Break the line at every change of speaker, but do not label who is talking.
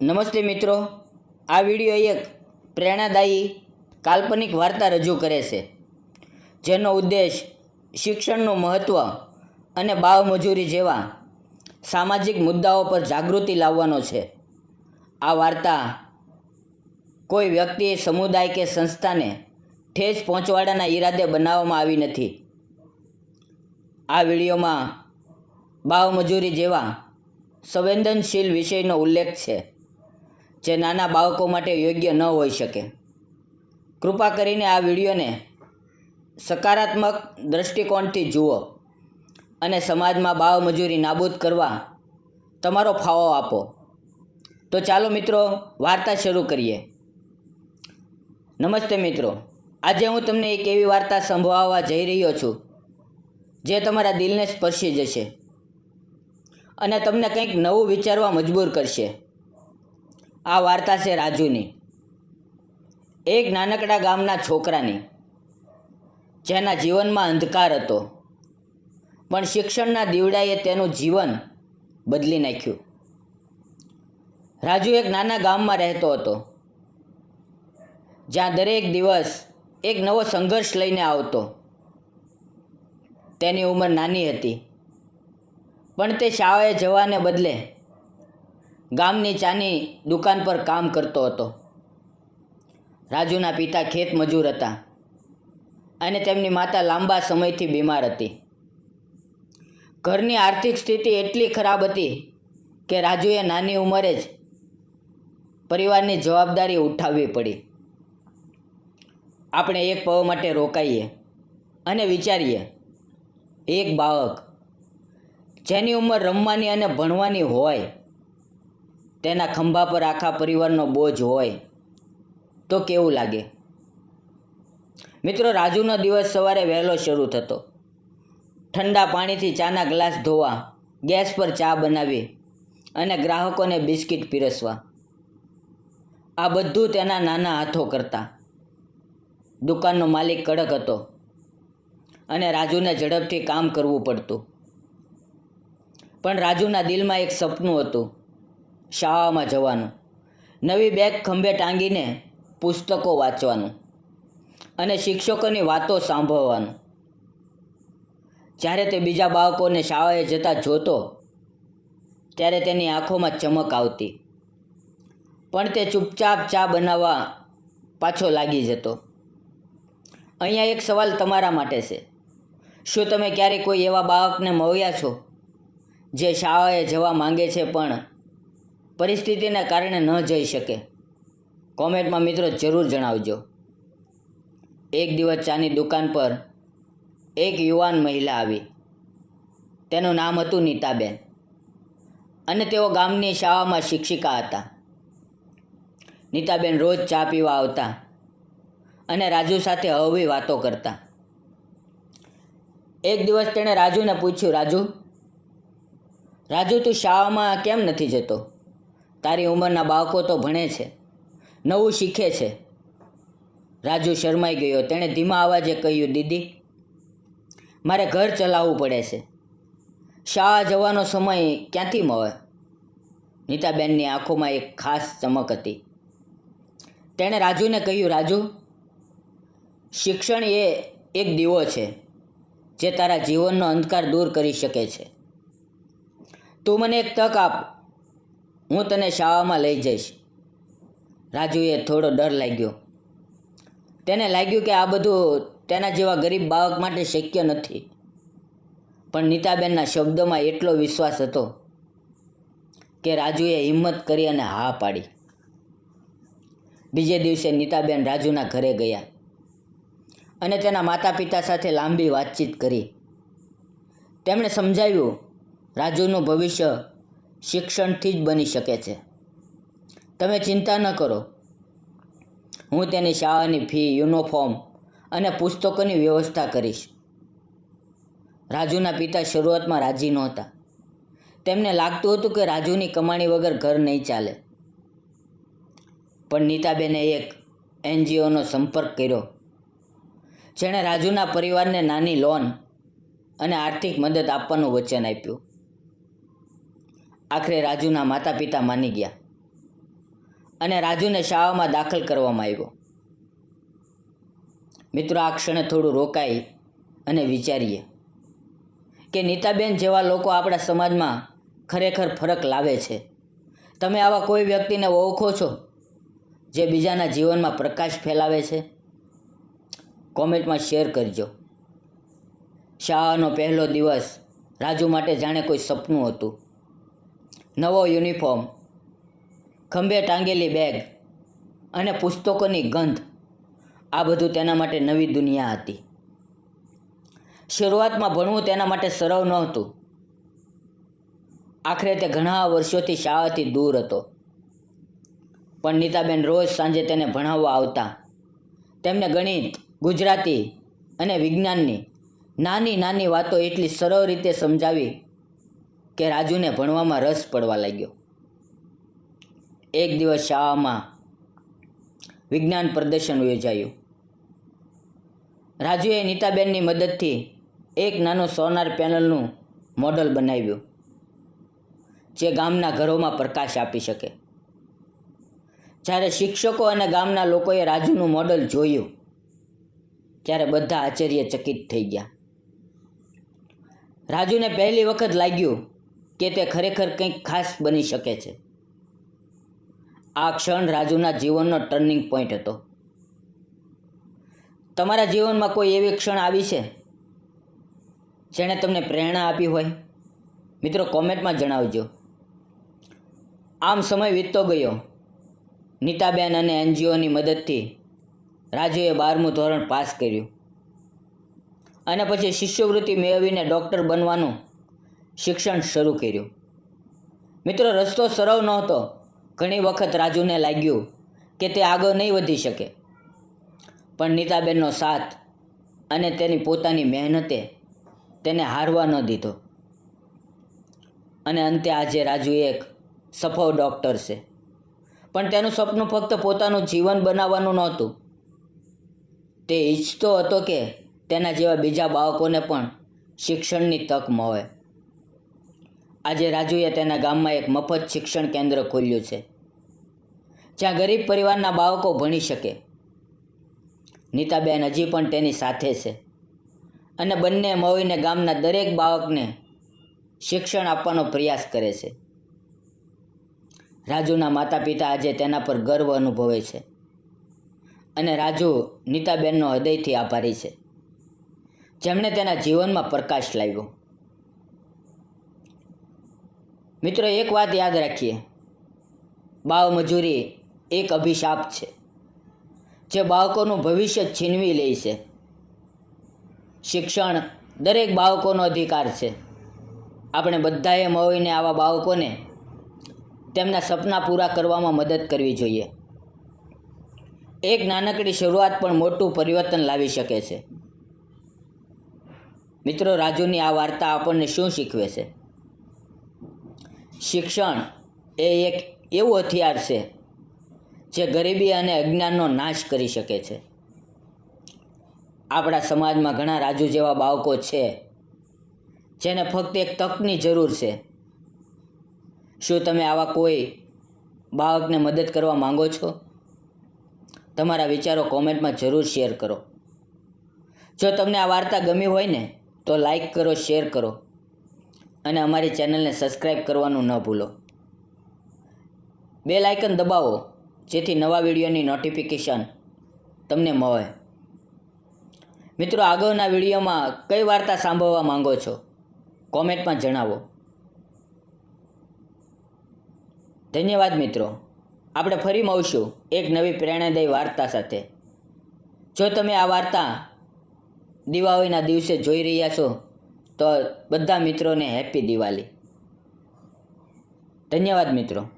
નમસ્તે મિત્રો. આ વીડિયો એક પ્રેરણાદાયી કાલ્પનિક વાર્તા રજૂ કરે છે, જેનો ઉદ્દેશ શિક્ષણનું મહત્ત્વ અને બાળમજૂરી જેવા સામાજિક મુદ્દાઓ પર જાગૃતિ લાવવાનો છે. આ વાર્તા કોઈ વ્યક્તિ, સમુદાય કે સંસ્થાને ઠેસ પહોંચવાડાના ઈરાદે બનાવવામાં આવી નથી. આ વિડીયોમાં બાળમજૂરી જેવા સંવેદનશીલ વિષયનો ઉલ્લેખ છે. જે નાના બાળકો માટે યોગ્ય ન હોઈ શકે. કૃપા કરીને આ વિડીયોને સકારાત્મક દ્રષ્ટિકોણથી જુઓ અને સમાજમાં બાળમજૂરી નાબૂદ કરવા તમારો ફાળો આપો. તો ચાલો મિત્રો, વાર્તા શરૂ કરીએ. નમસ્તે મિત્રો. આજે હું તમને એક એવી વાર્તા સંભળાવવા જઈ રહ્યો છું, જે તમારા દિલને સ્પર્શી જશે અને તમને કંઈક નવું વિચારવા મજબૂર કરશે. આ વાર્તા છે રાજુની. એક નાનકડા ગામના છોકરાની, જેના જીવનમાં અંધકાર હતો. પણ શિક્ષણના દીવડાએ તેનું જીવન બદલી નાખ્યું. રાજુ એક નાના ગામમાં રહેતો હતો, જ્યાં દરેક દિવસ એક નવો સંઘર્ષ લઈને આવતો. તેની ઉંમર નાની હતી, પણ તે શાળાએ જવાને બદલે ગામની ચાની દુકાન પર કામ કરતો હતો. રાજુના પિતા ખેત મજૂર હતા અને તેમની માતા લાંબા સમયથી બીમાર હતી. ઘરની આર્થિક સ્થિતિ એટલી ખરાબ હતી કે રાજુએ નાની ઉંમરે જ પરિવારની જવાબદારી ઉઠાવવી પડી. આપણે એક પવ માટે રોકાઈએ અને વિચારીએ, એક બાળક જેની ઉંમર રમવાની અને ભણવાની હોય તેના ખંભા પર આખા પરિવારનો બોજ હોય તો કેવું લાગે? મિત્રો, રાજુનો દિવસ સવારે વહેલો શરૂ થતો. ઠંડા પાણીથી ચાના ગ્લાસ ધોવા, ગેસ પર ચા બનાવી અને ગ્રાહકોને બિસ્કિટ પીરસવા. આ બધું તેના નાના હાથો કરતા. દુકાનનો માલિક કડક હતો અને રાજુને ઝડપથી કામ કરવું પડતું. પણ રાજુના દિલમાં એક સપનું હતું. શાળામાં જવાનું. નવી બેગ ખંભે ટાંગીને પુસ્તકો વાંચવાનું અને શિક્ષકોની વાતો સાંભળવાનું. જ્યારે તે બીજા બાળકોને શાળાએ જતા જોતો, ત્યારે તેની આંખોમાં ચમક આવતી. પણ તે ચૂપચાપ ચા બનાવવા પાછો લાગી જતો. અહીંયા એક સવાલ તમારા માટે છે. શું તમે ક્યારેય કોઈ એવા બાળકને મળ્યા છો, જે શાળાએ જવા માંગે છે પણ પરિસ્થિતિના કારણે ન જઈ શકે. કોમેન્ટમાં મિત્રો જરૂર જણાવજો. એક દિવસ ચાની દુકાન પર એક યુવાન મહિલા આવી. તેનું નામ હતું નીતાબેન. અને તેઓ ગામની શાળામાં શિક્ષિકા હતા. નીતાબેન રોજ ચા પીવા આવતા અને રાજુ સાથે હવી વાતો કરતા. એક દિવસ તેણે રાજુને પૂછ્યું, રાજુ રાજુ, તું શાળામાં કેમ નથી જતો? તારી ઉંમરના બાળકો તો ભણે છે. નવું શીખે છે. રાજુ શરમાઈ ગયો. તેણે ધીમા અવાજે કહ્યું, દીદી, મારે ઘર ચલાવવું પડે છે. શાળા જવાનો સમય ક્યાંથી મળે? નીતાબેનની આંખોમાં એક ખાસ ચમક હતી. તેણે રાજુને કહ્યું, રાજુ, શિક્ષણ એ એક દીવો છે, જે તારા જીવનનો અંધકાર દૂર કરી શકે છે. તું મને એક તક આપ. હું તને શાળામાં લઈ જઈશ. રાજુએ થોડો ડર લાગ્યો. તેને લાગ્યું કે આ બધું તેના જેવા ગરીબ બાળક માટે શક્ય નથી. પણ નીતાબેનના શબ્દોમાં એટલો વિશ્વાસ હતો કે રાજુએ હિંમત કરી અને હા પાડી. બીજે દિવસે નીતાબેન રાજુના ઘરે ગયા અને તેના માતા પિતા સાથે લાંબી વાતચીત કરી. તેમણે સમજાવ્યું, રાજુનું ભવિષ્ય શિક્ષણથી જ બની શકે છે. તમે ચિંતા ન કરો. હું તેની શાળાની ફી, યુનિફોર્મ અને પુસ્તકોની વ્યવસ્થા કરીશ. રાજુના પિતા શરૂઆતમાં રાજી નહોતા. તેમને લાગતું હતું કે રાજુની કમાણી વગર ઘર નહીં ચાલે. પણ નીતાબેને એક એનજીઓનો સંપર્ક કર્યો. જેણે રાજુના પરિવારને નાની લોન અને આર્થિક મદદ આપવાનું વચન આપ્યું. આખરે રાજુના માતા પિતા માની ગયા અને રાજુને શાળામાં દાખલ કરવામાં આવ્યો. મિત્રો, આ ક્ષણે થોડું રોકાઈ અને વિચારીએ કે નીતાબેન જેવા લોકો આપણા સમાજમાં ખરેખર ફરક લાવે છે. તમે આવા કોઈ વ્યક્તિને ઓળખો છો જે બીજાના જીવનમાં પ્રકાશ ફેલાવે છે? કોમેન્ટમાં શેર કરજો. શાળાનો પહેલો દિવસ રાજુ માટે જાણે કોઈ સપનું હતું. નવો યુનિફોર્મ, ખંભે ટાંગેલી બેગ અને પુસ્તકોની ગંધ. આ બધું તેના માટે નવી દુનિયા હતી. શરૂઆતમાં ભણવું તેના માટે સરળ નહોતું. આખરે તે ઘણા વર્ષોથી શાળાથી દૂર હતો. પણ નીતાબેન રોજ સાંજે તેને ભણાવવા આવતા. તેમને ગણિત, ગુજરાતી અને વિજ્ઞાનની નાની નાની વાતો એટલી સરળ રીતે સમજાવી કે રાજુને ભણવામાં રસ પડવા લાગ્યો. એક દિવસ શાળામાં વિજ્ઞાન પ્રદર્શન યોજાયું. રાજુએ નીતાબેનની મદદથી એક નાનું સોનાર પેનલનું મોડલ બનાવ્યું, જે ગામના ઘરોમાં પ્રકાશ આપી શકે. જ્યારે શિક્ષકો અને ગામના લોકોએ રાજુનું મોડલ જોયું, ત્યારે બધા આશ્ચર્યચકિત થઈ ગયા. રાજુને પહેલી વખત લાગ્યું કે તે ખરેખર કંઈક ખાસ બની શકે છે? આ ક્ષણ રાજુના જીવનનો ટર્નિંગ પોઈન્ટ હતો. તમારા જીવનમાં કોઈ એવી ક્ષણ આવી છે? જેણે તમને પ્રેરણા આપી હોય? મિત્રો, કોમેન્ટમાં જણાવજો. આમ સમય વીતતો ગયો. નીતાબેન અને એનજીઓની મદદથી રાજુએ બારમું ધોરણ પાસ કર્યું. અને પછી શિષ્યવૃત્તિ મેળવીને ડૉક્ટર બનવાનું શિક્ષણ શરૂ કર્યું. મિત્રો, રસ્તો સરળ નહોતો. ઘણી વખત રાજુને લાગ્યું કે તે આગળ નહીં વધી શકે. પણ નીતાબેનનો સાથ અને તેની પોતાની મહેનતે તેને હારવા ન દીધો. અને અંતે આજે રાજુ એક સફળ ડૉક્ટર છે. પણ તેનું સપનું ફક્ત પોતાનું જીવન બનાવવાનું નહોતું. તે ઈચ્છતો હતો કે તેના જેવા બીજા બાળકોને પણ શિક્ષણની તક મળે. આજે રાજુએ તેના ગામમાં એક મફત શિક્ષણ કેન્દ્ર ખોલ્યું છે, જ્યાં ગરીબ પરિવારના બાળકો ભણી શકે. નીતાબેન હજી પણ તેની સાથે છે અને બંને મળીને ગામના દરેક બાળકને શિક્ષણ આપવાનો પ્રયાસ કરે છે. રાજુના માતા પિતા આજે તેના પર ગર્વ અનુભવે છે અને રાજુ નીતાબેનનો હૃદયથી આભારી છે. જેમણે તેના જીવનમાં પ્રકાશ લાવ્યો. મિત્રો, એક વાત યાદ રાખીએ. બાળ મજૂરી એક અભિશાપ છે. જે બાળકોનું ભવિષ્ય છીનવી લે છે. શિક્ષણ દરેક બાળકોનો અધિકાર છે. આપણે બધાએ મળીને આવા બાળકોને તેમના સપના પૂરા કરવામાં મદદ કરવી જોઈએ. એક નાનકડી શરૂઆત પણ મોટું પરિવર્તન લાવી શકે છે. મિત્રો, રાજુની આ વાર્તા આપણને શું શીખવે છે? શિક્ષણ એ એક એવું હથિયાર છે જે ગરીબી અને અજ્ઞાનનો નાશ કરી શકે છે. આપણા સમાજમાં ઘણા રાજુ જેવા બાળકો છે જેને ફક્ત એક તકની જરૂર છે. શું તમે આવા કોઈ બાળકને મદદ કરવા માંગો છો? તમારા વિચારો કોમેન્ટમાં જરૂર શેર કરો. જો તમને આ વાર્તા ગમી હોય ને, તો લાઈક કરો, શેર કરો. અને અમારી ચેનલને સબસ્ક્રાઈબ કરવાનું ન ભૂલો. બે લાઇકન દબાવો, જેથી નવા વિડીયોની નોટિફિકેશન તમને મળે. મિત્રો, આગળના વિડીયોમાં કઈ વાર્તા સાંભળવા માંગો છો? કોમેન્ટમાં જણાવો. ધન્યવાદ, મિત્રો. આપણે ફરી મળશું એક નવી પ્રેરણાદાયી વાર્તા સાથે. જો તમે આ વાર્તા દિવાળીના દિવસે જોઈ રહ્યા છો તો બધા મિત્રોને હેપી દિવાળી. ધન્યવાદ મિત્રો.